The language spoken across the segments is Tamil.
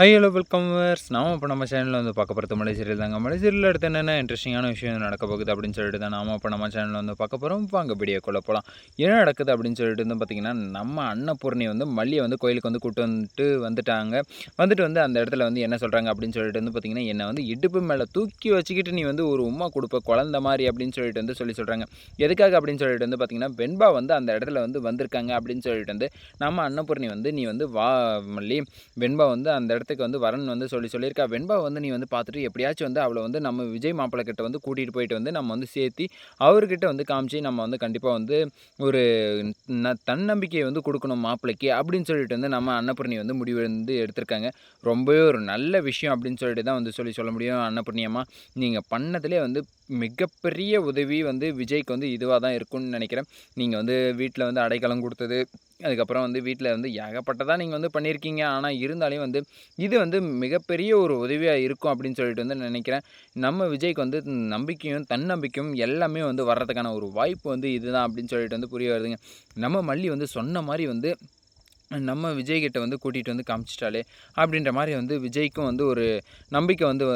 ஹை ஹலோ வெல்கம் வேர்ஸ் நாம் இப்போ நம்ம சேனலில் வந்து பார்க்க போகிறது மலை சீரியல் தாங்க. மலை சீரியல் அடுத்து என்னென்ன இன்ட்ரெஸ்டிங்கான விஷயம் நடக்க போகுது அப்படின்னு சொல்லிட்டு தான் நாம் இப்போ நம்ம சேனலில் வந்து பார்க்க போகிறோம் வாங்க கொள்ள போகலாம் என்ன நடக்குது அப்படின்னு சொல்லிட்டு வந்து பார்த்திங்கன்னா நம்ம அன்னபூர்ணி வந்து மல்லியை வந்து கோயிலுக்கு வந்து கூட்டு வந்துட்டு வந்துட்டாங்க. வந்துட்டு வந்து அந்த இடத்துல வந்து என்ன சொல்கிறாங்க அப்படின்னு சொல்லிட்டு வந்து பார்த்திங்கன்னா என்னை வந்து இடுப்பு மேலே தூக்கி வச்சுக்கிட்டு நீ வந்து ஒரு உமா கொடுப்ப குழந்த மாதிரி அப்படின்னு சொல்லிட்டு வந்து சொல்லி சொல்கிறாங்க எதுக்காக அப்படின்னு சொல்லிட்டு வந்து பார்த்திங்கன்னா வெண்பா வந்து அந்த இடத்துல வந்து வந்திருக்காங்க அப்படின்னு சொல்லிட்டு வந்து நம்ம அன்னபூர்ணி வந்து நீ வந்து வா மல்லி வெண்பா வந்து அந்த இடத்துல இடத்துக்கு வந்து வரன் வந்து சொல்லி சொல்லியிருக்கா. வெண்பா வந்து நீ வந்து பார்த்துட்டு எப்படியாச்சும் வந்து அவளை வந்து நம்ம விஜய் மாப்பிள்ளை கிட்ட வந்து கூட்டிகிட்டு போயிட்டு வந்து நம்ம வந்து சேர்த்தி அவர்கிட்ட வந்து காமிச்சு நம்ம வந்து கண்டிப்பாக வந்து ஒரு ந தன்னம்பிக்கையை வந்து கொடுக்கணும் மாப்பிள்ளைக்கு அப்படின்னு சொல்லிட்டு வந்து நம்ம அன்னபூர்ணி வந்து முடிவு வந்து எடுத்திருக்காங்க. ரொம்பவே ஒரு நல்ல விஷயம் அப்படின்னு சொல்லிட்டு தான் வந்து சொல்லி சொல்ல முடியும். அன்னபூர்ணியம்மா நீங்கள் பண்ணதுலேயே வந்து மிகப்பெரிய உதவி வந்து விஜய்க்கு வந்து இதுவாக தான் இருக்கும்னு நினைக்கிறேன். நீங்கள் வந்து வீட்டில் வந்து அடைக்கலம் கொடுத்தது அதுக்கப்புறம் வந்து வீட்டில் வந்து ஏகப்பட்டதாக நீங்கள் வந்து பண்ணியிருக்கீங்க ஆனால் இருந்தாலையும் வந்து இது வந்து மிகப்பெரிய ஒரு உதவியாக இருக்கும் அப்படின்னு சொல்லிட்டு வந்து நினைக்கிறேன். நம்ம விஜய்க்கு வந்து நம்பிக்கையும் தன்னம்பிக்கையும் எல்லாமே வந்து வர்றதுக்கான ஒரு வாய்ப்பு வந்து இதுதான் அப்படின்னு சொல்லிட்டு வந்து புரிய வருதுங்க. நம்ம மல்லி வந்து சொன்ன மாதிரி வந்து நம்ம விஜய்கிட்ட வந்து கூட்டிகிட்டு வந்து காமிச்சிட்டாலே அப்படின்ற மாதிரி வந்து விஜய்க்கும் வந்து ஒரு நம்பிக்கை வந்து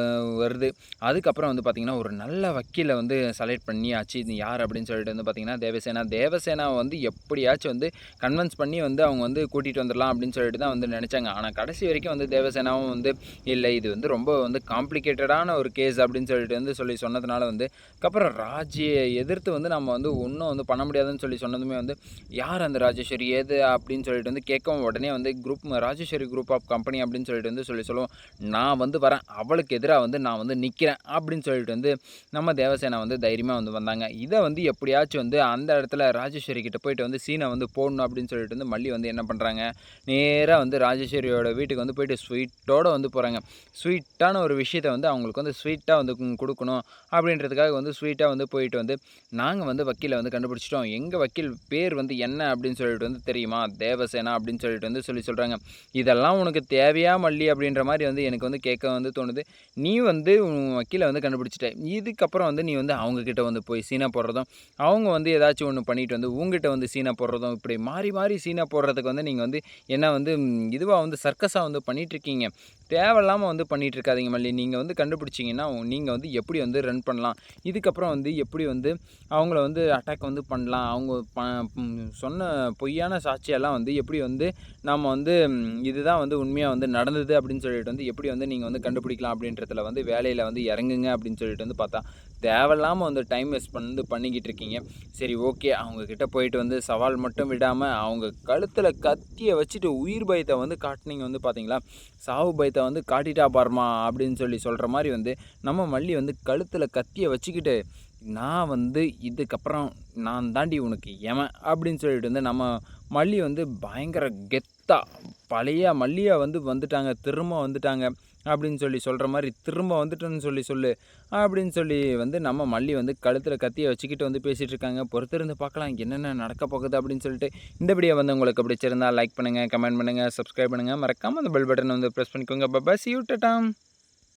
வருது. அதுக்கப்புறம் வந்து பார்த்திங்கன்னா ஒரு நல்ல வக்கீலை வந்து செலக்ட் பண்ணியாச்சு. இது யார் அப்படின்னு சொல்லிட்டு வந்து பார்த்திங்கன்னா தேவசேனா. தேவசேனாவை வந்து எப்படியாச்சும் வந்து கன்வின்ஸ் பண்ணி வந்து அவங்க வந்து கூட்டிகிட்டு வந்துடலாம் அப்படின்னு சொல்லிட்டு தான் வந்து நினச்சாங்க. ஆனால் கடைசி வரைக்கும் வந்து தேவசேனாவும் வந்து இல்லை இது வந்து ரொம்ப வந்து காம்ப்ளிகேட்டடான ஒரு கேஸ் அப்படின்னு சொல்லிட்டு வந்து சொல்லி சொன்னதுனால வந்து அதுக்கப்புறம் ராஜியை எதிர்த்து வந்து நம்ம வந்து ஒன்றும் வந்து பண்ண முடியாதுன்னு சொல்லி சொன்னதுமே வந்து யார் அந்த ராஜேஸ்வரி? ஏது? அப்படின்னு சொல்லிட்டு வந்து கேட்க கேட்கவும் உடனே வந்து group Rajeswari group of company அப்படின்னு சொல்லிட்டு வந்து சொல்லி சொல்லுவோம். நான் வந்து வரேன். அவளுக்கு எதிராக வந்து நான் வந்து நிற்கிறேன் அப்படின்னு சொல்லிட்டு வந்து நம்ம தேவசேனா வந்து தைரியமாக வந்து வந்தாங்க. இதை வந்து எப்படியாச்சும் வந்து அந்த இடத்துல ராஜேஸ்வரி கிட்ட போயிட்டு வந்து சீனை வந்து போடணும் அப்படின்னு சொல்லிட்டு வந்து மல்லி வந்து என்ன பண்ணுறாங்க நேராக வந்து ராஜேஸ்வரியோட வீட்டுக்கு வந்து போயிட்டு ஸ்வீட்டோடு வந்து போகிறாங்க ஸ்வீட்டான ஒரு விஷயத்தை வந்து அவங்களுக்கு வந்து ஸ்வீட்டாக வந்து கொடுக்கணும் அப்படின்றதுக்காக வந்து ஸ்வீட்டாக வந்து போயிட்டு வந்து நாங்கள் வந்து வக்கீலை வந்து கண்டுபிடிச்சிட்டோம். எங்கள் வக்கீல் பேர் வந்து என்ன அப்படின்னு சொல்லிட்டு வந்து தெரியுமா? தேவசேனா அப்படின்னு அப்படின்னு சொல்லிட்டு வந்து சொல்லி சொல்கிறாங்க இதெல்லாம் உனக்கு தேவையா மல்லி அப்படின்ற மாதிரி வந்து எனக்கு வந்து கேட்க வந்து தோணுது. நீ வந்து வக்கீலை வந்து கண்டுபிடிச்சிட்ட. இதுக்கப்புறம் வந்து நீ வந்து அவங்கக்கிட்ட வந்து போய் சீனா போடுறதும் அவங்க வந்து ஏதாச்சும் ஒன்று பண்ணிட்டு வந்து உங்ககிட்ட வந்து சீனா போடுறதும் இப்படி மாறி மாறி சீனா போடுறதுக்கு வந்து நீங்கள் வந்து என்ன வந்து இதுவாக வந்து சர்க்கஸாக வந்து பண்ணிகிட்ருக்கீங்க தேவையில்லாமல் வந்து பண்ணிகிட்டு இருக்காதிங்க மல்லி. நீங்கள் வந்து கண்டுபிடிச்சிங்கன்னா நீங்கள் வந்து எப்படி வந்து ரன் பண்ணலாம். இதுக்கப்புறம் வந்து எப்படி வந்து அவங்கள வந்து அட்டாக் வந்து பண்ணலாம். அவங்க ப சொன்ன பொய்யான சாட்சியெல்லாம் வந்து எப்படி வந்து நம்ம வந்து இதுதான் வந்து உண்மையாக வந்து நடந்தது அப்படின்னு சொல்லிட்டு வந்து எப்படி வந்து நீங்கள் வந்து கண்டுபிடிக்கலாம் அப்படின்றதுல வந்து வேலையில் வந்து இறங்குங்க அப்படின்னு சொல்லிட்டு வந்து பார்த்தா தேவையில்லாமல் வந்து டைம் வேஸ்ட் பண்ணி பண்ணிக்கிட்டு இருக்கீங்க சரி ஓகே அவங்கக்கிட்ட போயிட்டு வந்து சவால் மட்டும் விடாமல் அவங்க கழுத்தில் கத்தியை வச்சுட்டு உயிர் பயத்தை வந்து காட்டினீங்க வந்து பார்த்தீங்களா? சாவு பயத்தை வந்து காட்டிட்டா பாருமா அப்படின்னு சொல்லி சொல்கிற மாதிரி வந்து நம்ம மல்லி வந்து கழுத்தில் கத்தியை வச்சுக்கிட்டு நான் வந்து இதுக்கப்புறம் நான் தாண்டி உனக்கு எவன் அப்படின்னு சொல்லிட்டு வந்து நம்ம மல்லி வந்து பயங்கர கெத்தாக பழைய மல்லியாக வந்து வந்துட்டாங்க திரும்ப வந்துட்டாங்க. அப்படின்னு சொல்லி சொல்கிற மாதிரி திரும்ப வந்துட்டேன்னு சொல்லி சொல்லு அப்படின்னு சொல்லி வந்து நம்ம மல்லி வந்து கழுத்தில் கத்தியை வச்சுக்கிட்டு வந்து பேசிகிட்டு இருக்காங்க. பொறுத்திருந்து பார்க்கலாம். என்னென்ன நடக்க போகுது அப்படின்னு சொல்லிட்டு இந்த வீடியோ வந்து உங்களுக்கு பிடிச்சிருந்தா லைக் பண்ணுங்கள் கமெண்ட் பண்ணுங்கள் சப்ஸ்கிரைப் பண்ணுங்கள் மறக்காமல் அந்த பெல் பட்டனை வந்து ப்ரெஸ் பண்ணிக்கோங்க. Papa C you